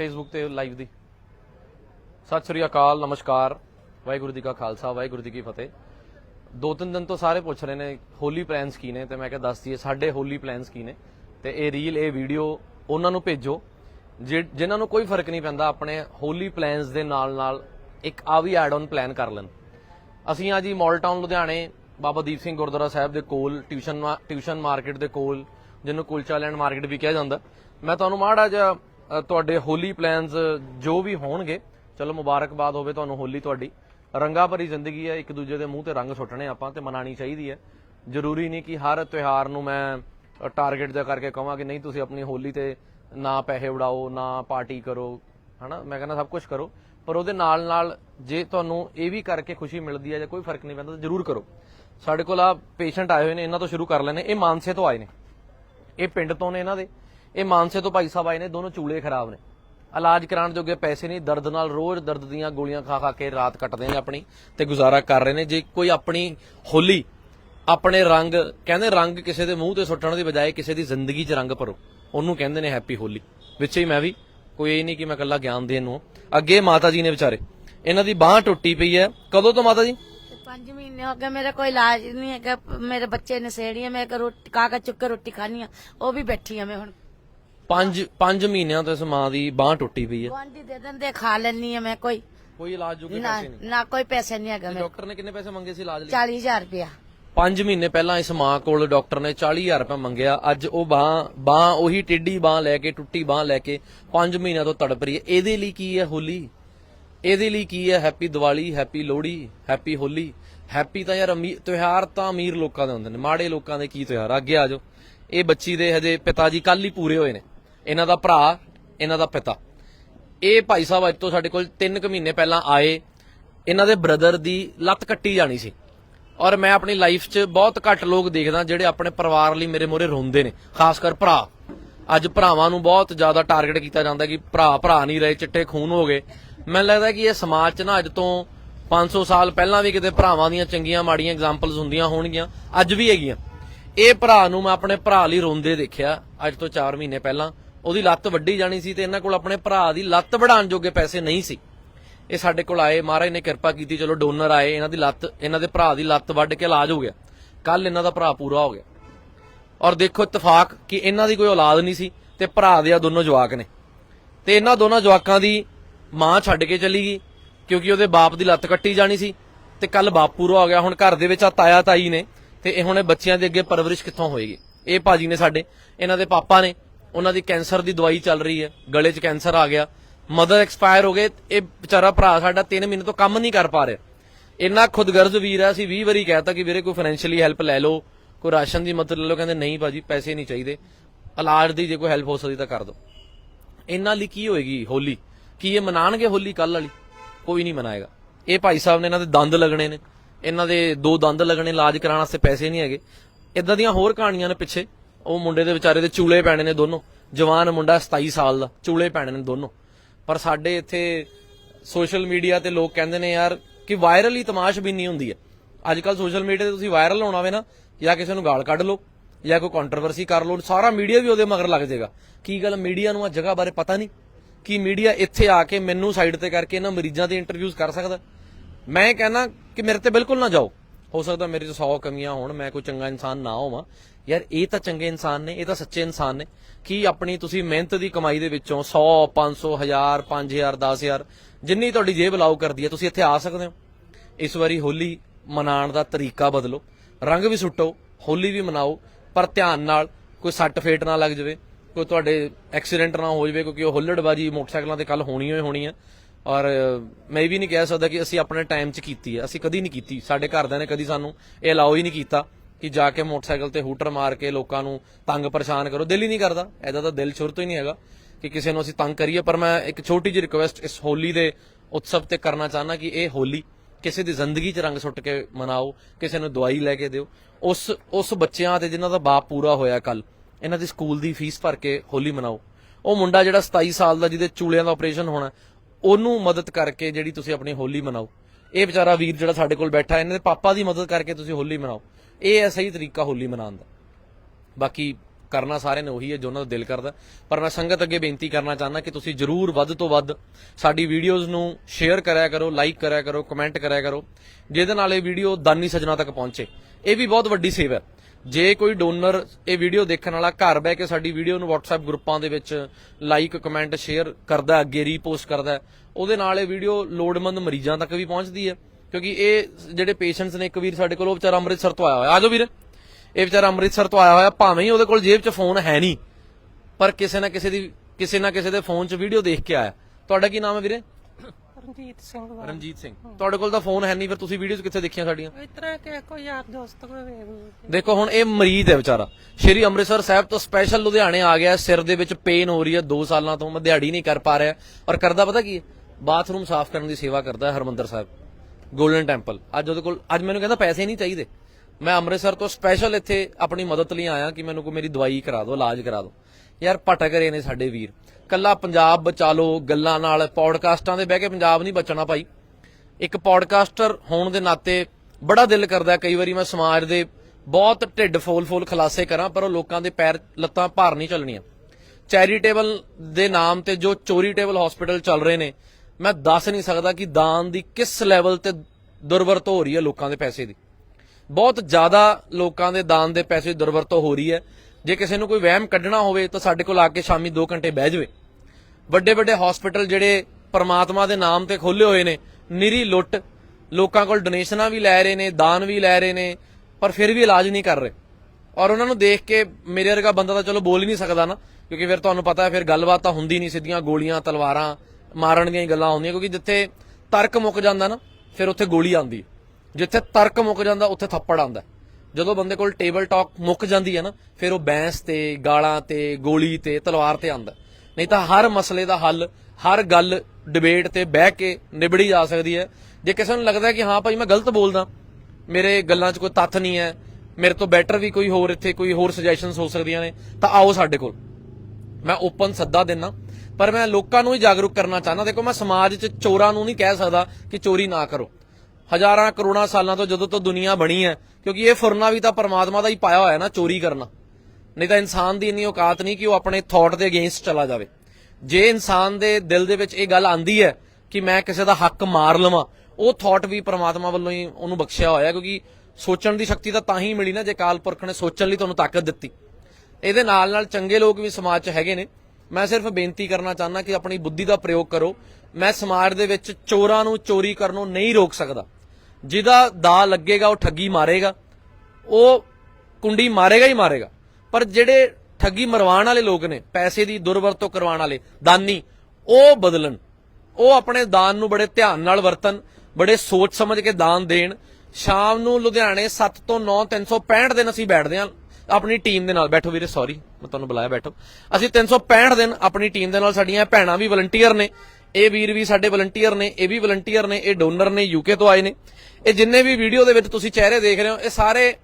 Facebook ਤੇ live ਦੀ। ਸਤਿ ਸ੍ਰੀ ਅਕਾਲ, ਨਮਸਕਾਰ, ਵਾਹਿਗੁਰੂ ਜੀ ਕਾ ਖਾਲਸਾ, ਵਾਹਿਗੁਰੂ ਜੀ ਕੀ ਫਤਿਹ। ਦੋ ਤਿੰਨ ਦਿਨ ਤੋਂ ਸਾਰੇ ਪੁੱਛ ਰਹੇ ਨੇ ਹੋਲੀ ਪਲਾਨਸ ਕੀ ਨੇ? ਤੇ ਮੈਂ ਕਿਹਾ, ਦੱਸ ਦਈਏ, ਸਾਡੇ ਹੋਲੀ ਪਲਾਨਸ ਕੀ ਨੇ? ਤੇ ਇਹ ਰੀਲ ਇਹ ਵੀਡੀਓ ਉਹਨਾਂ ਨੂੰ ਭੇਜੋ, ਜਿ- ਜਿਨ੍ਹਾਂ ਨੂੰ ਕੋਈ ਫ਼ਰਕ ਨਹੀਂ ਪੈਂਦਾ, ਆਪਣੇ ਹੋਲੀ ਪਲਾਨਸ ਦੇ ਨਾਲ ਨਾਲ ਇੱਕ ਆ ਵੀ ਐਡ ਆਨ ਪਲਾਨ ਕਰ ਲੈਣ। ਅਸੀਂ ਆ ਜੀ ਮਾਲ ਟਾਊਨ ਲੁਧਿਆਣੇ, ਬਾਬਾ ਦੀਪ ਸਿੰਘ ਗੁਰਦੁਆਰਾ ਸਾਹਿਬ ਦੇ ਕੋਲ ਟਿਊਸ਼ਨ ਟਿਊਸ਼ਨ ਮਾਰਕੀਟ ਦੇ ਕੋਲ, ਜਿਹਨੂੰ ਕੁਲਚਾ ਲੈਂਡ ਮਾਰਕੀਟ ਵੀ ਕਿਹਾ ਜਾਂਦਾ। ਮੈਂ ਤੁਹਾਨੂੰ ਮਾੜਾ ਜਿਹਾ ਤੁਹਾਡੇ ਹੋਲੀ ਪਲਾਨਸ ਜੋ ਵੀ ਹੋਣਗੇ, ਚਲੋ ਮੁਬਾਰਕਬਾਦ ਹੋਵੇ ਤੁਹਾਨੂੰ ਹੋਲੀ ਤੁਹਾਡੀ। ਰੰਗਾ ਭਰੀ ਜ਼ਿੰਦਗੀ ਹੈ, ਇੱਕ ਦੂਜੇ ਦੇ ਮੂੰਹ ਤੇ ਰੰਗ ਸੁੱਟਣੇ ਆਪਾਂ ਤੇ ਮਨਾਣੀ ਚਾਹੀਦੀ ਹੈ। ਜ਼ਰੂਰੀ ਨਹੀਂ ਕਿ ਹਰ ਤਿਉਹਾਰ ਨੂੰ ਮੈਂ ਟਾਰਗੇਟ ਦਾ ਕਰਕੇ ਕਹਾਂ ਕਿ ਨਹੀਂ ਤੁਸੀਂ ਆਪਣੀ ਹੋਲੀ ਤੇ ਨਾ ਪੈਸੇ ਉਡਾਓ, ਨਾ ਪਾਰਟੀ ਕਰੋ, ਹਨਾ? ਮੈਂ ਕਹਿੰਦਾ ਸਭ ਕੁਝ ਕਰੋ, ਪਰ ਉਹਦੇ ਨਾਲ ਨਾਲ ਜੇ ਤੁਹਾਨੂੰ ਇਹ ਵੀ ਕਰਕੇ ਖੁਸ਼ੀ ਮਿਲਦੀ ਹੈ ਜਾਂ ਕੋਈ ਫ਼ਰਕ ਨਹੀਂ ਪੈਂਦਾ ਤਾਂ ਜ਼ਰੂਰ ਕਰੋ। ਸਾਡੇ ਕੋਲ ਆ ਪੇਸ਼ੈਂਟ ਆਏ ਹੋਏ ਨੇ, ਇਹਨਾਂ ਤੋਂ ਸ਼ੁਰੂ ਕਰ ਲੈਨੇ ਇਹ ਮਾਨਸੇ ਤੋਂ ਆਏ ਨੇ। ਇਹ ਪਿੰਡ ਤੋਂ ਨੇ ਇਹਨਾਂ ਦੇ। ਇਹ ਮਾਨਸੇ ਤੋਂ ਭਾਈ ਸਾਹਿਬ ਆਏ ਨੇ, ਦੋਨੋਂ ਚੂਲੇ ਖਰਾਬ ਨੇ। ਇਲਾਜ ਕਰਾਉਣ ਜੋਗੇ ਪੈਸੇ ਨਹੀਂ, ਦਰਦ ਨਾਲ ਰੋਜ਼ ਦਰਦ ਦੀਆਂ ਗੋਲੀਆਂ ਖਾ ਖਾ ਕੇ ਰਾਤ ਕੱਟਦੇ ਨੇ ਆਪਣੀ ਤੇ ਗੁਜ਼ਾਰਾ ਕਰ ਰਹੇ ਨੇ। ਜੇ ਕੋਈ ਆਪਣੀ ਹੋਲੀ, ਆਪਣੇ ਰੰਗ, ਕਹਿੰਦੇ ਰੰਗ ਕਿਸੇ ਦੇ ਮੂੰਹ ਤੇ ਸੁੱਟਣ ਦੀ ਬਜਾਏ ਕਿਸੇ ਦੀ ਜ਼ਿੰਦਗੀ 'ਚ ਰੰਗ ਭਰੋ। ਉਹਨੂੰ ਕਹਿੰਦੇ ਨੇ ਹੈਪੀ ਹੋਲੀ। ਵਿੱਚ ਹੀ ਮੈਂ ਵੀ ਕੋਈ ਇਹ ਨਹੀਂ ਕਿ ਮੈਂ ਇਕੱਲਾ ਗਿਆਨ ਦੇਣ ਨੂੰ ਅੱਗੇ ਮਾਤਾ ਜੀ ਨੇ ਵਿਚਾਰੇ, ਇਹਨਾਂ ਦੀ ਬਾਹ ਟੁੱਟੀ ਪਈ ਹੈ। ਕਦੋਂ ਤੋਂ ਮਾਤਾ ਜੀ? ਤੇ ਪੰਜ ਮਹੀਨੇ ਹੋ ਗਏ, ਮੇਰਾ ਕੋਈ ਇਲਾਜ ਨਹੀਂ ਹੈਗਾ। ਮੇਰੇ ਬੱਚੇ ਨੇ ਸੇੜੀਆਂ ਮੈਂ ਇੱਕ ਚੁੱਕ ਕੇ ਰੋਟੀ ਖਾਣੀ ਆ ਉਹ ਵੀ ਬੈਠੀ ਆ ਮੈਂ ਹੁਣ। 5 5 ਮਹੀਨਿਆਂ ਤੋਂ ਇਸ ਮਾਂ ਦੀ ਬਾਹ ਟੁੱਟੀ ਪਈ ਹੈ। ਗੁਆਂਢੀ ਦੇ ਦਿੰਦੇ ਖਾ ਲੈਣੀ ਆ ਮੈਂ ਕੋਈ। ਕੋਈ ਇਲਾਜ ਜੋਗੇ ਨਾ ਪੈਸੇ ਨਹੀਂ। ਨਾ ਕੋਈ ਪੈਸੇ ਨਹੀਂ ਹੈਗਾ ਮੇਰੇ। ਡਾਕਟਰ ਨੇ ਕਿੰਨੇ ਪੈਸੇ ਮੰਗੇ ਸੀ ਇਲਾਜ ਲਈ? 40000 ਰੁਪਇਆ। 5 ਮਹੀਨੇ ਪਹਿਲਾਂ ਇਸ ਮਾਂ ਕੋਲ ਡਾਕਟਰ ਨੇ 40000 ਰੁਪਏ ਮੰਗਿਆ। ਅੱਜ ਉਹ ਬਾਹ ਬਾਹ ਉਹੀ ਟਿੱਡੀ ਬਾਹ ਲੈ ਕੇ ਟੁੱਟੀ ਬਾਹ ਲੈ ਕੇ 5 ਮਹੀਨਿਆਂ ਤੋਂ ਤੜਪ ਰਹੀ ਹੈ। ਇਹਦੇ ਲਈ ਕੀ ਹੈ ਹੋਲੀ? ਇਹਦੇ ਲਈ ਕੀ ਹੈ happy Diwali happy Lohri happy Holi? Happy ਤਾਂ ਯਾਰ ਅਮੀਰ ਤਿਉਹਾਰ ਤਾਂ ਅਮੀਰ ਲੋਕਾਂ ਦੇ ਹੁੰਦੇ ਨੇ। ਮਾੜੇ ਲੋਕਾਂ ਦੇ ਕੀ ਤਿਉਹਾਰ ਅੱਗੇ ਆ ਜਾਓ। ਇਹ ਬੱਚੀ ਦੇ ਹਜੇ ਪਿਤਾ ਜੀ ਕੱਲ ਹੀ ਪੂਰੇ ਹੋਏ ਨੇ। ਇਹਨਾਂ ਦਾ ਭਰਾ, ਇਹਨਾਂ ਦਾ ਪਿਤਾ। ਇਹ ਭਾਈ ਸਾਹਿਬ ਅੱਜ ਤੋਂ ਸਾਡੇ ਕੋਲ 3 ਕੁ ਮਹੀਨੇ ਪਹਿਲਾਂ ਆਏ। ਇਹਨਾਂ ਦੇ ਬ੍ਰਦਰ ਦੀ ਲੱਤ ਕੱਟੀ ਜਾਣੀ ਸੀ। ਔਰ ਮੈਂ ਆਪਣੀ ਲਾਈਫ 'ਚ ਬਹੁਤ ਘੱਟ ਲੋਕ ਦੇਖਦਾ ਜਿਹੜੇ ਆਪਣੇ ਪਰਿਵਾਰ ਲਈ ਮੇਰੇ ਮੋਰੇ ਰੋਂਦੇ ਨੇ, ਖਾਸ ਕਰ ਭਰਾ। ਅੱਜ ਭਰਾਵਾਂ ਨੂੰ ਬਹੁਤ ਜ਼ਿਆਦਾ ਟਾਰਗੇਟ ਕੀਤਾ ਜਾਂਦਾ ਕਿ ਭਰਾ ਭਰਾ ਨਹੀਂ ਰਹੇ, ਚਿੱਟੇ ਖੂਨ ਹੋ ਗਏ। ਮੈਨੂੰ ਲੱਗਦਾ ਕਿ ਇਹ ਸਮਾਜ 'ਚ ਨਾ ਅੱਜ ਤੋਂ 500 ਸਾਲ ਪਹਿਲਾਂ ਵੀ ਕਿਤੇ ਭਰਾਵਾਂ ਦੀਆਂ ਚੰਗੀਆਂ, ਮਾੜੀਆਂ ਐਗਜ਼ਾਮਪਲਸ ਹੁੰਦੀਆਂ ਹੋਣਗੀਆਂ, ਅੱਜ ਵੀ ਹੈਗੀਆਂ। ਇਹ ਭਰਾ ਨੂੰ ਮੈਂ ਆਪਣੇ ਭਰਾ ਲਈ ਰੋਂਦੇ ਦੇਖਿਆ ਅੱਜ ਤੋਂ 4 ਮਹੀਨੇ ਪਹਿਲਾਂ। ਉਹਦੀ ਲੱਤ ਵੱਢੀ ਜਾਣੀ ਸੀ ਤੇ ਇਹਨਾਂ ਕੋਲ ਆਪਣੇ ਭਰਾ ਦੀ ਲੱਤ ਵਢਾਉਣ ਜੋਗੇ ਪੈਸੇ ਨਹੀਂ ਸੀ। ਇਹ ਸਾਡੇ ਕੋਲ ਆਏ, ਮਹਾਰਾਜ ਨੇ ਕਿਰਪਾ ਕੀਤੀ, ਚਲੋ ਡੋਨਰ ਆਏ, ਇਹਨਾਂ ਦੀ ਲੱਤ, ਇਹਨਾਂ ਦੇ ਭਰਾ ਦੀ ਲੱਤ ਵੱਢ ਕੇ ਇਲਾਜ ਹੋ ਗਿਆ। ਕੱਲ ਇਹਨਾਂ ਦਾ ਭਰਾ ਪੂਰਾ ਹੋ ਗਿਆ। ਔਰ ਦੇਖੋ ਇਤਫਾਕ ਕਿ ਇਹਨਾਂ ਦੀ ਕੋਈ ਔਲਾਦ ਨਹੀਂ ਸੀ ਤੇ ਭਰਾ ਦੇ ਆ ਦੋਨੋਂ ਜਵਾਕ ਨੇ। ਤੇ ਇਹਨਾਂ ਦੋਨਾਂ ਜਵਾਕਾਂ ਦੀ ਮਾਂ ਛੱਡ ਕੇ ਚਲੀ ਗਈ, ਕਿਉਂਕਿ ਉਹਦੇ ਬਾਪ ਦੀ ਲੱਤ ਕੱਟੀ ਜਾਣੀ ਸੀ ਤੇ ਕੱਲ ਬਾਪ ਪੂਰਾ ਹੋ ਗਿਆ। ਹੁਣ ਘਰ ਦੇ ਵਿੱਚ ਆ ਤਾਇਆ ਤਾਈ ਨੇ ਤੇ ਇਹ ਹੁਣ ਇਹ ਬੱਚਿਆਂ ਦੇ ਅੱਗੇ ਪਰਵਰਿਸ਼ ਕਿੱਥੋਂ ਹੋਏਗੀ? ਇਹ ਭਾਜੀ ਨੇ ਸਾਡੇ, ਇਹਨਾਂ ਦੇ ਪਾਪਾ ਨੇ। ਉਹਨਾਂ ਦੀ ਕੈਂਸਰ ਦੀ ਦਵਾਈ ਚੱਲ ਰਹੀ ਹੈ, ਗਲੇ 'ਚ ਕੈਂਸਰ ਆ ਗਿਆ। ਮਦਰ ਐਕਸਪਾਇਰ ਹੋ ਗਏ ਇਹ ਵਿਚਾਰਾ ਭਰਾ ਸਾਡਾ 3 ਮਹੀਨੇ ਤੋਂ ਕੰਮ ਨਹੀਂ ਕਰ ਪਾ ਰਿਹਾ। ਇੰਨਾ ਖੁਦਗਰਜ਼ ਵੀਰ ਆ, ਅਸੀਂ 20 ਵਾਰੀ ਕਹਿਤਾ ਕਿ ਵੀਰੇ ਕੋਈ ਫਾਈਨੈਂਸ਼ੀਅਲੀ ਹੈਲਪ ਲੈ ਲਓ, ਕੋਈ ਰਾਸ਼ਨ ਦੀ ਮਦਦ ਲੈ ਲਓ, ਕਹਿੰਦੇ ਨਹੀਂ ਭਾਜੀ, ਪੈਸੇ ਨਹੀਂ ਚਾਹੀਦੇ। ਇਲਾਜ ਦੀ ਜੇ ਕੋਈ ਹੈਲਪ ਹੋ ਸਕਦੀ ਤਾਂ ਕਰ ਦਿਓ। ਇਹਨਾਂ ਲਈ ਕੀ ਹੋਏਗੀ ਹੋਲੀ? ਕੀ ਇਹ ਮਨਾਣਗੇ ਹੋਲੀ ਕੱਲ ਵਾਲੀ? ਕੋਈ ਨਹੀਂ ਮਨਾਏਗਾ। ਇਹ ਭਾਈ ਸਾਹਿਬ ਨੇ ਇਹਨਾਂ ਦੇ ਦੰਦ ਲੱਗਣੇ ਨੇ। ਇਹਨਾਂ ਦੇ ਦੋ ਦੰਦ ਲੱਗਣੇ, ਇਲਾਜ ਕਰਾਉਣ ਵਾਸਤੇ ਪੈਸੇ ਨਹੀਂ ਹੈਗੇ। ਇਦਾਂ ਦੀਆਂ ਹੋਰ ਕਹਾਣੀਆਂ ਨੇ ਪਿੱਛੇ। ਉਹ ਮੁੰਡੇ ਦੇ ਵਿਚਾਰੇ ਦੇ ਚੂਲੇ ਪੈਣੇ ਨੇ ਦੋਨੋਂ। ਜਵਾਨ ਮੁੰਡਾ 27 ਸਾਲ ਦਾ, ਚੂਲੇ ਪੈਣੇ ਨੇ ਦੋਨੋਂ। ਪਰ ਸਾਡੇ ਇੱਥੇ ਸੋਸ਼ਲ ਮੀਡੀਆ ਤੇ ਲੋਕ ਕਹਿੰਦੇ ਨੇ ਯਾਰ ਕਿ ਵਾਇਰਲ ਹੀ ਤਮਾਸ਼ ਵੀ ਨਹੀਂ ਹੁੰਦੀ ਹੈ। ਅੱਜ ਕੱਲ ਸੋਸ਼ਲ ਮੀਡੀਆ ਤੇ ਤੁਸੀਂ ਵਾਇਰਲ ਹੋਣਾ ਵੇ ਨਾ, ਜਾਂ ਕਿਸੇ ਨੂੰ ਗਾਲ ਕੱਢ ਲਓ, ਜਾਂ ਕੋਈ ਕੰਟਰੋਵਰਸੀ ਕਰ ਲਓ, ਸਾਰਾ ਮੀਡੀਆ ਵੀ ਉਹਦੇ ਮਗਰ ਲੱਗ ਜਾਏਗਾ। ਕੀ ਗੱਲ ਮੀਡੀਆ ਨੂੰ ਆ ਜਗ੍ਹਾ ਬਾਰੇ ਪਤਾ ਨਹੀਂ? ਕਿ ਮੀਡੀਆ ਇੱਥੇ ਆ ਕੇ ਮੈਨੂੰ ਸਾਈਡ ਤੇ ਕਰਕੇ ਇਹਨਾਂ ਮਰੀਜ਼ਾਂ ਦੇ ਇੰਟਰਵਿਊਜ਼ ਕਰ ਸਕਦਾ? ਮੈਂ ਕਹਿੰਦਾ ਕਿ ਮੇਰੇ ਤੇ ਬਿਲਕੁਲ ਨਾ ਜਾਓ। ਹੋ ਸਕਦਾ ਮੇਰੇ 'ਚ 100 ਕਮੀਆਂ ਹੋਣ, ਮੈਂ ਕੋਈ ਚੰਗਾ ਇਨਸਾਨ ਨਾ ਹੋਵਾਂ। ਯਾਰ, ਇਹ ਤਾਂ ਚੰਗੇ ਇਨਸਾਨ ਨੇ, ਇਹ ਤਾਂ ਸੱਚੇ ਇਨਸਾਨ ਨੇ। ਕਿ ਆਪਣੀ ਤੁਸੀਂ ਮਿਹਨਤ ਦੀ ਕਮਾਈ ਦੇ ਵਿੱਚੋਂ 100 500 1000 5000 10000 ਜਿੰਨੀ ਤੁਹਾਡੀ ਜੇਬ ਅਲਾਉ ਕਰਦੀ ਹੈ, ਤੁਸੀਂ ਇੱਥੇ ਆ ਸਕਦੇ ਹੋ। ਇਸ ਵਾਰੀ ਹੋਲੀ ਮਨਾਉਣ ਦਾ ਤਰੀਕਾ ਬਦਲੋ। ਰੰਗ ਵੀ ਸੁੱਟੋ, ਹੋਲੀ ਵੀ ਮਨਾਓ, ਪਰ ਧਿਆਨ ਨਾਲ ਕੋਈ ਸੱਟ ਫੇਟ ਨਾ ਲੱਗ ਜਾਵੇ, ਕੋਈ ਤੁਹਾਡੇ ਐਕਸੀਡੈਂਟ ਨਾ ਹੋ ਜਾਵੇ, ਕਿਉਂਕਿ ਉਹ ਹੁੱਲੜਬਾਜੀ ਮੋਟਰਸਾਈਕਲਾਂ ਤੇ ਕੱਲ ਹੋਣੀ ਹੋਈ ਹੋਣੀ ਹੈ ਔਰ ਮੈਂ ਇਹ ਵੀ ਨਹੀਂ ਕਹਿ ਸਕਦਾ ਕਿ ਅਸੀਂ ਆਪਣੇ ਟਾਈਮ 'ਚ ਕੀਤੀ ਹੈ। ਅਸੀਂ ਕਦੀ ਨਹੀਂ ਕੀਤੀ। ਸਾਡੇ ਘਰਦਿਆਂ ਨੇ ਕਦੀ ਸਾਨੂੰ ਇਹ ਅਲਾਉ ਹੀ ਨਹੀਂ ਕੀਤਾ ਕਿ ਜਾ ਕੇ ਮੋਟਰਸਾਈਕਲ ਤੇ ਹੂਟਰ ਮਾਰ ਕੇ ਲੋਕਾਂ ਨੂੰ ਤੰਗ ਪਰੇਸ਼ਾਨ ਕਰੋ। ਦਿਲ ਹੀ ਨਹੀਂ ਕਰਦਾ। ਐਦਾ ਤਾਂ ਦਿਲ ਸ਼ੁਰੂ ਤੋਂ ਹੀ ਨਹੀਂ ਹੈਗਾ ਕਿ ਕਿਸੇ ਨੂੰ ਅਸੀਂ ਤੰਗ ਕਰੀਏ। ਪਰ ਮੈਂ ਇੱਕ ਛੋਟੀ ਜਿਹੀ ਰਿਕੁਐਸਟ ਇਸ ਹੋਲੀ ਦੇ ਉਤਸਵ ਤੇ ਕਰਨਾ ਚਾਹਨਾ ਕਿ ਇਹ ਹੋਲੀ ਕਿਸੇ ਦੀ ਜ਼ਿੰਦਗੀ 'ਚ ਰੰਗ ਸੁੱਟ ਕੇ ਮਨਾਓ, ਕਿਸੇ ਨੂੰ ਦਵਾਈ ਲੈ ਕੇ ਦਿਓ। ਉਸ ਉਸ ਬੱਚਿਆਂ ਤੇ ਜਿਨ੍ਹਾਂ ਦਾ ਬਾਪ ਪੂਰਾ ਹੋਇਆ ਕੱਲ ਇਹਨਾਂ ਦੀ ਸਕੂਲ ਦੀ ਫੀਸ ਭਰ ਕੇ ਹੋਲੀ ਮਨਾਓ। ਉਹ ਮੁੰਡਾ ਜਿਹੜਾ 27 ਸਾਲ ਦਾ ਜਿਹਦੇ ਚੂਲਿਆਂ ਦਾ ਆਪਰੇਸ਼ਨ ਹੋਣਾ ਉਹਨੂੰ ਮਦਦ ਕਰਕੇ ਜਿਹੜੀ ਤੁਸੀਂ ਆਪਣੀ ਹੋਲੀ ਮਨਾਓ। ਇਹ ਵਿਚਾਰਾ ਵੀਰ ਜਿਹੜਾ ਸਾਡੇ ਕੋਲ ਬੈਠਾ, ਇਹਨਾਂ ਦੇ ਪਾਪਾ ਦੀ ਮਦਦ ਕਰਕੇ ਤੁਸੀਂ ਹੋਲੀ ਮਨਾਓ। ਇਹ ਹੈ ਸਹੀ ਤਰੀਕਾ ਹੋਲੀ ਮਨਾਉਣ ਦਾ। ਬਾਕੀ ਕਰਨਾ ਸਾਰਿਆਂ ਨੇ ਉਹੀ ਹੈ, ਜੋ ਉਹਨਾਂ ਦਾ ਦਿਲ ਕਰਦਾ। ਪਰ ਮੈਂ ਸੰਗਤ ਅੱਗੇ ਬੇਨਤੀ ਕਰਨਾ ਚਾਹੁੰਦਾ ਕਿ ਤੁਸੀਂ ਜਰੂਰ ਵੱਧ ਤੋਂ ਵੱਧ ਸਾਡੀ ਵੀਡੀਓਜ਼ ਨੂੰ ਸ਼ੇਅਰ ਕਰਿਆ ਕਰੋ ਲਾਈਕ ਕਰਿਆ ਕਰੋ ਕਮੈਂਟ ਕਰਿਆ ਕਰੋ। ਜਿਹਦੇ ਨਾਲ ਇਹ ਵੀਡੀਓ ਦਾਨੀ ਸੱਜਣਾ ਤੱਕ ਪਹੁੰਚੇ। ਇਹ ਵੀ ਬਹੁਤ ਵੱਡੀ ਸੇਵਾ ਹੈ। ਜੇ ਕੋਈ ਡੋਨਰ ਇਹ ਵੀਡੀਓ ਦੇਖਣ ਵਾਲਾ ਘਰ ਬਹਿ ਕੇ ਸਾਡੀ ਵੀਡੀਓ ਨੂੰ WhatsApp ਗਰੁੱਪਾਂ ਦੇ ਵਿੱਚ ਲਾਈਕ ਕਮੈਂਟ ਸ਼ੇਅਰ ਕਰਦਾ, ਅੱਗੇ ਰੀਪੋਸਟ ਕਰਦਾ, ਉਹਦੇ ਨਾਲ ਇਹ ਵੀਡੀਓ ਲੋੜਮੰਦ ਮਰੀਜ਼ਾਂ ਤੱਕ ਵੀ ਪਹੁੰਚਦੀ ਹੈ। ਕਿਉਂਕਿ ਇਹ ਜਿਹੜੇ ਪੇਸ਼ੈਂਟਸ ਨੇ ਇੱਕ ਵੀਰ ਸਾਡੇ ਕੋਲ, ਉਹ ਵਿਚਾਰਾ ਅੰਮ੍ਰਿਤਸਰ ਤੋਂ ਆਇਆ ਹੋਇਆ। ਆਜੋ ਵੀਰ। ਇਹ ਵਿਚਾਰਾ ਅੰਮ੍ਰਿਤਸਰ ਤੋਂ ਆਇਆ ਹੋਇਆ, ਭਾਵੇਂ ਹੀ ਉਹਦੇ ਕੋਲ ਜੇਬ 'ਚ ਫੋਨ ਹੈ ਨਹੀਂ, ਪਰ ਕਿਸੇ ਨਾ ਕਿਸੇ ਦੀ, ਕਿਸੇ ਨਾ ਕਿਸੇ ਦੇ ਫੋਨ 'ਚ ਵੀਡੀਓ ਦੇਖ ਕੇ ਆਇਆ। ਤੁਹਾਡਾ ਕੀ ਨਾਮ ਹੈ ਵੀਰੇ? ਰਣਜੀਤ ਸਿੰਘ ਵਾ ਰਣਜੀਤ ਸਿੰਘ। ਤੁਹਾਡੇ ਕੋਲ ਤਾਂ ਫੋਨ ਹੈ ਨਹੀਂ ਫਿਰ ਤੁਸੀਂ ਵੀਡੀਓਜ਼ ਕਿੱਥੇ ਦੇਖੀਆਂ ਸਾਡੀਆਂ? ਇਸ ਤਰ੍ਹਾਂ ਕਿ ਕੋਈ ਯਾਰ ਦੋਸਤ ਕੋਈ ਵੇਖ। ਦੇਖੋ ਹੁਣ ਇਹ ਮਰੀਜ਼ ਹੈ ਵਿਚਾਰਾ। ਸ਼੍ਰੀ ਅੰਮ੍ਰਿਤਸਰ ਸਾਹਿਬ ਤੋਂ ਸਪੈਸ਼ਲ ਲੁਧਿਆਣੇ ਆ ਗਿਆ ਸਿਰ ਦੇ ਵਿੱਚ ਪੇਨ ਹੋ ਰਹੀ ਹੈ 2 ਸਾਲਾਂ ਤੋਂ ਮੈਂ ਦਿਹਾੜੀ ਨਹੀਂ ਕਰ ਪਾ ਰਿਹਾ। ਔਰ ਕਰਦਾ ਪਤਾ ਕੀ ਹੈ? ਬਾਥਰੂਮ ਸਾਫ਼ ਕਰਨ ਦੀ ਸੇਵਾ ਕਰਦਾ ਹੈ ਹਰਮੰਦਰ ਸਾਹਿਬ ਗੋਲਡਨ ਟੈਂਪਲ ਅੱਜ ਉਹਦੇ ਕੋਲ ਅੱਜ ਮੈਨੂੰ ਕਹਿੰਦਾ ਪੈਸੇ ਨਹੀਂ ਚਾਹੀਦੇ। ਮੈਂ ਅੰਮ੍ਰਿਤਸਰ ਤੋਂ ਸਪੈਸ਼ਲ ਇੱਥੇ ਆਪਣੀ ਮਦਦ ਲਈ ਆਇਆ ਕਿ ਮੈਨੂੰ ਕੋਈ ਮੇਰੀ ਦਵਾਈ ਕਰਾ ਦਿਓ ਇਲਾਜ ਕਰਾ ਦਿਓ। ਯਾਰ ਭਟਕ ਰਹੇ ਨੇ ਸਾਡੇ ਵੀਰ। ਕੱਲਾ ਪੰਜਾਬ ਬਚਾ ਲਓ ਗੱਲਾਂ ਨਾਲ, ਪੌਡਕਾਸਟਾਂ ਦੇ ਬਹਿ ਕੇ ਪੰਜਾਬ ਨਹੀਂ ਬਚਣਾ ਭਾਈ। ਇੱਕ ਪੌਡਕਾਸਟਰ ਹੋਣ ਦੇ ਨਾਤੇ ਬੜਾ ਦਿਲ ਕਰਦਾ ਕਈ ਵਾਰੀ ਮੈਂ ਸਮਾਜ ਦੇ ਬਹੁਤ ਢਿੱਡ ਫੋਲ-ਫੋਲ ਖਲਾਸੇ ਕਰਾਂ, ਪਰ ਉਹ ਲੋਕਾਂ ਦੇ ਪੈਰ ਲੱਤਾਂ ਭਾਰ ਨਹੀਂ ਚੱਲਣੀਆਂ। ਚੈਰੀਟੇਬਲ ਦੇ ਨਾਮ ਤੇ ਜੋ ਚੋਰੀਟੇਬਲ ਹਸਪੀਟਲ ਚੱਲ ਰਹੇ ਨੇ, ਮੈਂ ਦੱਸ ਨਹੀਂ ਸਕਦਾ ਕਿ ਦਾਨ ਦੀ ਕਿਸ ਲੈਵਲ ਤੇ ਦੁਰਵਰਤੋਂ ਹੋ ਰਹੀ ਹੈ ਲੋਕਾਂ ਦੇ ਪੈਸੇ ਦੀ। ਬਹੁਤ ਜ਼ਿਆਦਾ ਲੋਕਾਂ ਦੇ ਦਾਨ ਦੇ ਪੈਸੇ ਦੁਰਵਰਤੋਂ ਹੋ ਰਹੀ ਹੈ। ਜੇ ਕਿਸੇ ਨੂੰ ਕੋਈ ਵਹਿਮ ਕੱਢਣਾ ਹੋਵੇ ਤਾਂ ਸਾਡੇ ਕੋਲ ਆ ਕੇ ਸ਼ਾਮੀ 2 ਘੰਟੇ ਬਹਿ ਜਾਵੇ। ਵੱਡੇ ਵੱਡੇ ਹਸਪੀਟਲ ਜਿਹੜੇ ਪਰਮਾਤਮਾ ਦੇ ਨਾਮ ਤੇ ਖੋਲੇ ਹੋਏ ਨੇ, ਨਿਰੀ ਲੁੱਟ, ਲੋਕਾਂ ਕੋਲ ਡੋਨੇਸ਼ਨਾਂ ਵੀ ਲੈ ਰਹੇ ਨੇ, ਦਾਨ ਵੀ ਲੈ ਰਹੇ ਨੇ, ਪਰ ਫਿਰ ਵੀ ਇਲਾਜ ਨਹੀਂ ਕਰ ਰਹੇ। ਔਰ ਉਹਨਾਂ ਨੂੰ ਦੇਖ ਕੇ ਮੇਰੇ ਵਰਗਾ ਬੰਦਾ ਤਾਂ ਚਲੋ ਬੋਲ ਹੀ ਨਹੀਂ ਸਕਦਾ ਨਾ, ਕਿਉਂਕਿ ਫਿਰ ਤੁਹਾਨੂੰ ਪਤਾ ਹੈ, ਫਿਰ ਗੱਲਬਾਤ ਤਾਂ ਹੁੰਦੀ ਨਹੀਂ, ਸਿੱਧੀਆਂ ਗੋਲੀਆਂ, ਤਲਵਾਰਾਂ ਮਾਰਨ ਦੀਆਂ ਹੀ ਗੱਲਾਂ ਹੁੰਦੀਆਂ ਕਿਉਂਕਿ ਜਿੱਥੇ ਤਰਕ ਮੁੱਕ ਜਾਂਦਾ ਨਾ, ਫਿਰ ਉੱਥੇ ਗੋਲੀ ਆਉਂਦੀ ਜਿੱਥੇ ਤਰਕ ਮੁੱਕ ਜਾਂਦਾ, ਉੱਥੇ ਥੱਪੜ ਆਉਂਦਾ ਜਦੋਂ ਬੰਦੇ ਕੋਲ ਟੇਬਲ ਟਾਕ ਮੁੱਕ ਜਾਂਦੀ ਹੈ ਨਾ, ਫਿਰ ਉਹ ਬੈਂਸ ਤੇ, ਗਾਲਾਂ ਤੇ, ਗੋਲੀ ਤੇ, ਤਲਵਾਰ ਤੇ ਆਉਂਦਾ ਨਹੀਂ ਤਾਂ ਹਰ ਮਸਲੇ ਦਾ ਹੱਲ, ਹਰ ਗੱਲ ਡਿਬੇਟ ਤੇ ਬਹਿ ਕੇ ਨਿਬੜੀ ਜਾ ਸਕਦੀ ਹੈ। ਜੇ ਕਿਸੇ ਨੂੰ ਲੱਗਦਾ ਕਿ ਹਾਂ ਭਾਈ ਮੈਂ ਗਲਤ ਬੋਲਦਾ, ਮੇਰੇ ਗੱਲਾਂ 'ਚ ਕੋਈ ਤੱਥ ਨਹੀਂ ਹੈ, ਮੇਰੇ ਤੋਂ ਬੈਟਰ ਵੀ ਕੋਈ ਹੋਰ ਇੱਥੇ ਕੋਈ ਹੋਰ ਸੁਜੈਸ਼ਨਸ ਹੋ ਸਕਦੀਆਂ ਨੇ, ਤਾਂ ਆਓ ਸਾਡੇ ਕੋਲ। ਮੈਂ ਓਪਨ ਸੱਦਾ ਦੇਣਾ ਪਰ ਮੈਂ ਲੋਕਾਂ ਨੂੰ ਹੀ ਜਾਗਰੂਕ ਕਰਨਾ ਚਾਹੁੰਦਾ। ਦੇਖੋ, ਮੈਂ ਸਮਾਜ 'ਚ ਚੋਰਾਂ ਨੂੰ ਨਹੀਂ ਕਹਿ ਸਕਦਾ ਕਿ ਚੋਰੀ ਨਾ ਕਰੋ। ਹਜ਼ਾਰਾਂ ਕਰੋੜਾਂ ਸਾਲਾਂ ਤੋਂ ਜਦੋਂ ਤੋਂ ਦੁਨੀਆ ਬਣੀ ਹੈ, ਕਿਉਂਕਿ ਇਹ ਫੁਰਨਾ ਵੀ ਤਾਂ ਪਰਮਾਤਮਾ ਦਾ ਹੀ ਪਾਇਆ ਹੋਇਆ ਨਾ, ਚੋਰੀ ਕਰਨਾ। ਨਹੀਂ ਤਾਂ ਇਨਸਾਨ ਦੀ ਇੰਨੀ ਔਕਾਤ ਨਹੀਂ ਕਿ ਉਹ ਆਪਣੇ ਥਾਟ ਦੇ ਅਗੇਂਸਟ ਚਲਾ ਜਾਵੇ। ਜੇ ਇਨਸਾਨ ਦੇ ਦਿਲ ਦੇ ਵਿੱਚ ਇਹ ਗੱਲ ਆਂਦੀ ਹੈ ਕਿ ਮੈਂ ਕਿਸੇ ਦਾ ਹੱਕ ਮਾਰ ਲਵਾਂ, ਉਹ ਥਾਟ ਵੀ ਪਰਮਾਤਮਾ ਵੱਲੋਂ ਹੀ ਉਹਨੂੰ ਬਖਸ਼ਿਆ ਹੋਇਆ ਕਿਉਂਕਿ ਸੋਚਣ ਦੀ ਸ਼ਕਤੀ ਤਾਂ ਤਾਂ ਹੀ ਮਿਲੀ ਨਾ ਜੇ ਕਾਲ ਪੁਰਖ ਨੇ ਸੋਚਣ ਲਈ ਤੁਹਾਨੂੰ ਤਾਕਤ ਦਿੱਤੀ। ਇਹਦੇ ਨਾਲ ਨਾਲ ਚੰਗੇ ਲੋਕ ਵੀ ਸਮਾਜ 'ਚ ਹੈਗੇ ਨੇ। ਮੈਂ ਸਿਰਫ ਬੇਨਤੀ ਕਰਨਾ ਚਾਹੁੰਦਾ ਕਿ ਆਪਣੀ ਬੁੱਧੀ ਦਾ ਪ੍ਰਯੋਗ ਕਰੋ। ਮੈਂ ਸਮਾਜ ਦੇ ਵਿੱਚ ਚੋਰਾਂ ਨੂੰ ਚੋਰੀ ਕਰਨੋਂ ਨਹੀਂ ਰੋਕ ਸਕਦਾ। ਜਿਹਦਾ ਦਾ ਲੱਗੇਗਾ ਉਹ ਠੱਗੀ ਮਾਰੇਗਾ। ਉਹ ਕੁੰਡੀ ਮਾਰੇਗਾ ਹੀ ਮਾਰੇਗਾ। ਪਰ ਜਿਹੜੇ ਠੱਗੀ ਮਰਵਾਉਣ ਵਾਲੇ ਲੋਕ ਨੇ, ਪੈਸੇ ਦੀ ਦੁਰਵਰਤੋਂ ਕਰਵਾਉਣ ਵਾਲੇ, ਦਾਨੀ, ਉਹ ਬਦਲਣ। ਉਹ ਆਪਣੇ ਦਾਨ ਨੂੰ ਬੜੇ ਧਿਆਨ ਨਾਲ ਵਰਤਣ, ਬੜੇ ਸੋਚ ਸਮਝ ਕੇ ਦਾਨ ਦੇਣ। ਸ਼ਾਮ ਨੂੰ ਲੁਧਿਆਣੇ 7 ਤੋਂ 9 365 ਦਿਨ ਅਸੀਂ ਬੈਠਦੇ ਹਾਂ, ਆਪਣੀ ਟੀਮ ਦੇ ਨਾਲ। ਬੈਠੋ ਵੀਰੇ ਸੌਰੀ ਮੈਂ ਤੁਹਾਨੂੰ ਬੁਲਾਇਆ, ਬੈਠੋ। ਅਸੀਂ 365 ਦਿਨ ਆਪਣੀ ਟੀਮ ਦੇ ਨਾਲ, ਸਾਡੀਆਂ ਭੈਣਾਂ ਵੀ ਵਲੰਟੀਅਰ ਨੇ, ਇਹ ਵੀਰ ਵੀ ਸਾਡੇ ਵਲੰਟੀਅਰ ਨੇ, ਇਹ ਵੀ ਵਲੰਟੀਅਰ ਨੇ, ਇਹ ਡੋਨਰ ਨੇ ਯੂਕੇ ਤੋਂ ਆਏ ਨੇ। ਇਹ ਜਿੰਨੇ ਵੀ ਵੀਡੀਓ ਦੇ ਵਿੱਚ ਤੁਸੀਂ ਚਿਹਰੇ ਦੇਖ ਰਹੇ ਹੋ, ਇਹ ਸਾਰੇ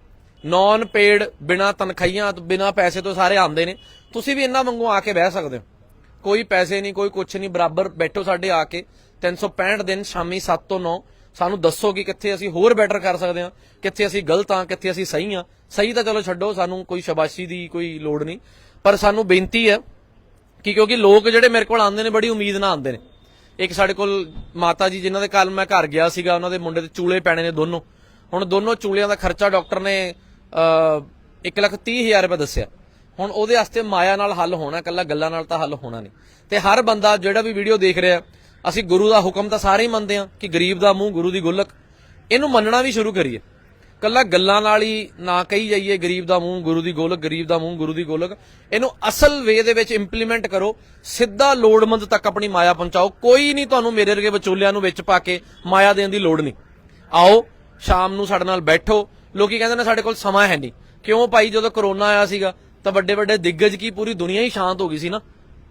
ਨਾਨ ਪੇਡ ਬਿਨਾ ਤਨਖਾਈਆਂ ਤੋਂ ਬਿਨਾ ਪੈਸੇ ਤੋਂ ਸਾਰੇ ਆਉਂਦੇ ਨੇ। ਤੁਸੀਂ ਵੀ ਇਹਨਾਂ ਵਾਂਗੂ ਆ ਕੇ ਬਹਿ ਸਕਦੇ ਹੋ। ਕੋਈ ਪੈਸੇ ਨਹੀਂ, ਕੋਈ ਕੁਛ ਨਹੀਂ, ਬਰਾਬਰ ਬੈਠੋ ਸਾਡੇ ਆ ਕੇ। 365 ਦਿਨ ਸ਼ਾਮੀ 7 ਤੋਂ 9 ਸਾਨੂੰ ਦੱਸੋ ਕਿ ਕਿੱਥੇ ਅਸੀਂ ਹੋਰ ਬੈਟਰ ਕਰ ਸਕਦੇ ਹਾਂ, ਕਿੱਥੇ ਅਸੀਂ ਗਲਤ ਹਾਂ, ਕਿੱਥੇ ਅਸੀਂ ਸਹੀ ਹਾਂ। ਸਹੀ ਤਾਂ ਚਲੋ ਛੱਡੋ, ਸਾਨੂੰ ਕੋਈ ਸ਼ਾਬਾਸ਼ੀ ਦੀ ਕੋਈ ਲੋੜ ਨਹੀਂ। ਪਰ ਸਾਨੂੰ ਬੇਨਤੀ ਹੈ ਕਿ ਕਿਉਂਕਿ ਲੋਕ ਜਿਹੜੇ ਮੇਰੇ ਕੋਲ ਆਉਂਦੇ ਨੇ, ਬੜੀ ਉਮੀਦ ਨਾਲ ਆਉਂਦੇ ਨੇ। ਇੱਕ ਸਾਡੇ ਕੋਲ ਮਾਤਾ ਜੀ, ਜਿਨ੍ਹਾਂ ਦੇ ਕੱਲ ਮੈਂ ਘਰ ਗਿਆ ਸੀਗਾ, ਉਹਨਾਂ ਦੇ ਮੁੰਡੇ ਦੇ ਚੂਲੇ ਪੈਣੇ ਨੇ ਦੋਨੋਂ। ਹੁਣ ਦੋਨੋਂ ਚੂਲਿਆਂ ਦਾ ਖਰਚਾ ਡਾਕਟਰ ਨੇ ਅ 1 ਲੱਖ 30 ਹਜ਼ਾਰ ਰੁਪਏ ਦੱਸਿਆ। ਹੁਣ ਉਹਦੇ ਵਾਸਤੇ ਮਾਇਆ ਨਾਲ ਹੱਲ ਹੋਣਾ ਕੱਲਾ ਗੱਲਾਂ ਨਾਲ ਤਾਂ ਹੱਲ ਹੋਣਾ ਨਹੀਂ। ਤੇ ਹਰ ਬੰਦਾ ਜਿਹੜਾ ਵੀ ਵੀਡੀਓ ਦੇਖ ਰਿਹਾ, ਅਸੀਂ ਗੁਰੂ ਦਾ ਹੁਕਮ ਤਾਂ ਸਾਰੇ ਹੀ ਮੰਨਦੇ ਹਾਂ ਕਿ ਗਰੀਬ ਦਾ ਮੂੰਹ ਗੁਰੂ ਦੀ ਗੁਲਕ। ਇਹਨੂੰ ਮੰਨਣਾ ਵੀ ਸ਼ੁਰੂ ਕਰੀਏ। ਕੱਲਾ ਗੱਲਾਂ ਨਾਲ ਹੀ ਨਾ ਕਹੀ ਜਾਈਏ ਗਰੀਬ ਦਾ ਮੂੰਹ ਗੁਰੂ ਦੀ ਗੋਲਕ, ਗਰੀਬ ਦਾ ਮੂੰਹ ਗੁਰੂ ਦੀ ਗੋਲਕ। ਇਹਨੂੰ ਅਸਲ ਵੇ ਦੇ ਵਿੱਚ ਇੰਪਲੀਮੈਂਟ ਕਰੋ, ਸਿੱਧਾ ਲੋੜਮੰਦ ਤੱਕ ਆਪਣੀ ਮਾਇਆ ਪਹੁੰਚਾਓ। ਕੋਈ ਨਹੀਂ ਤੁਹਾਨੂੰ ਮੇਰੇ ਵਰਗੇ ਵਿਚੋਲਿਆਂ ਨੂੰ ਵਿੱਚ ਪਾ ਕੇ ਮਾਇਆ ਦੇਣ ਦੀ ਲੋੜ ਨਹੀਂ। ਆਓ, ਸ਼ਾਮ ਨੂੰ ਸਾਡੇ ਨਾਲ ਬੈਠੋ ਲੋਕੀ ਕਹਿੰਦੇ ਨੇ ਸਾਡੇ ਕੋਲ ਸਮਾਂ ਹੈ ਨਹੀਂ। ਕਿਉਂ ਭਾਈ, ਜਦੋਂ ਕਰੋਨਾ ਆਇਆ ਸੀਗਾ, ਤਾਂ ਵੱਡੇ ਵੱਡੇ ਦਿੱਗਜ ਕੀ ਪੂਰੀ ਦੁਨੀਆ ਹੀ ਸ਼ਾਂਤ ਹੋ ਗਈ ਸੀ ਨਾ?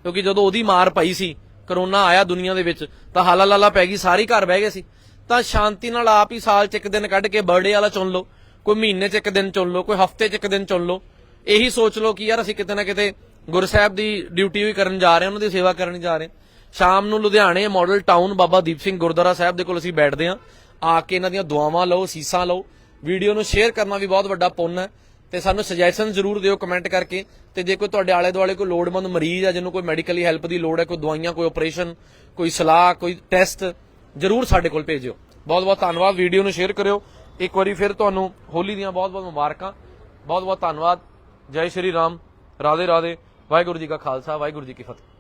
ਕਿਉਂਕਿ ਜਦੋਂ ਉਹਦੀ ਮਾਰ ਪਈ ਸੀ, ਕਰੋਨਾ ਆਇਆ ਦੁਨੀਆ ਦੇ ਵਿੱਚ, ਤਾਂ ਹਾਲਾ ਲਾਲਾ ਪੈ ਗਈ, ਸਾਰੇ ਘਰ ਬਹਿ ਗਏ ਸੀ। ਤਾਂ ਸ਼ਾਂਤੀ ਨਾਲ ਆਪ ਹੀ ਸਾਲ ਚ ਇੱਕ ਦਿਨ ਕੱਢ ਕੇ ਬਰਥਡੇ ਵਾਲਾ ਚੁਣ ਲਓ। ਕੋਈ ਮਹੀਨੇ ਚ ਇੱਕ ਦਿਨ ਚੁਣ ਲਓ, ਕੋਈ ਹਫ਼ਤੇ ਚ ਇੱਕ ਦਿਨ ਚੁਣ ਲਓ। ਇਹੀ ਸੋਚ ਲਓ ਕਿ ਯਾਰ ਅਸੀਂ ਕਿਤੇ ਨਾ ਕਿਤੇ ਗੁਰਸਾਹਿਬ ਦੀ ਡਿਊਟੀ ਵੀ ਕਰਨ ਜਾ ਰਹੇ ਹਾਂ, ਉਹਨਾਂ ਦੀ ਸੇਵਾ ਕਰਨ ਜਾ ਰਹੇ ਸ਼ਾਮ ਨੂੰ ਲੁਧਿਆਣੇ ਮਾਡਲ ਟਾਊਨ ਬਾਬਾ ਦੀਪ ਸਿੰਘ ਗੁਰਦੁਆਰਾ ਸਾਹਿਬ ਦੇ ਕੋਲ ਅਸੀਂ ਬੈਠਦੇ ਹਾਂ। ਆ ਕੇ ਇਹਨਾਂ ਦੀਆਂ ਦੁਆਵਾਂ ਲਓ, ਸੀਸਾਂ ਲਓ। ਵੀਡੀਓ ਨੂੰ ਸ਼ੇਅਰ ਕਰਨਾ ਵੀ ਬਹੁਤ ਵੱਡਾ ਪੁੰਨ ਹੈ। ਤੇ ਸਾਨੂੰ ਸੁਜੈਸ਼ਨ ਜ਼ਰੂਰ ਦਿਓ ਕਮੈਂਟ ਕਰਕੇ। ਤੇ ਜੇ ਕੋਈ ਤੁਹਾਡੇ ਆਲੇ ਦੁਆਲੇ ਕੋਈ ਲੋੜਮੰਦ ਮਰੀਜ਼ ਆ, ਜਿਹਨੂੰ ਕੋਈ ਮੈਡੀਕਲੀ ਹੈਲਪ ਦੀ ਲੋੜ ਹੈ, ਕੋਈ ਦਵਾਈਆਂ, ਕੋਈ ਆਪਰੇਸ਼ਨ ਕੋਈ ਸਲਾਹ, ਕੋਈ ਟੈਸਟ ਜ਼ਰੂਰ ਸਾਡੇ ਕੋਲ ਭੇਜਿਓ। ਬਹੁਤ ਬਹੁਤ ਧੰਨਵਾਦ। ਵੀਡੀਓ ਨੂੰ ਸ਼ੇਅਰ ਕਰਿਓ। ਇੱਕ ਵਾਰੀ ਫਿਰ ਤੁਹਾਨੂੰ ਹੋਲੀ ਦੀਆਂ ਬਹੁਤ ਬਹੁਤ ਮੁਬਾਰਕਾਂ। ਬਹੁਤ ਬਹੁਤ ਧੰਨਵਾਦ। ਜੈ ਸ਼੍ਰੀ ਰਾਮ। ਰਾਧੇ ਰਾਧੇ। ਵਾਹਿਗੁਰੂ ਜੀ ਕਾ ਖਾਲਸਾ। ਵਾਹਿਗੁਰੂ ਜੀ ਕੀ ਫਤਿਹ।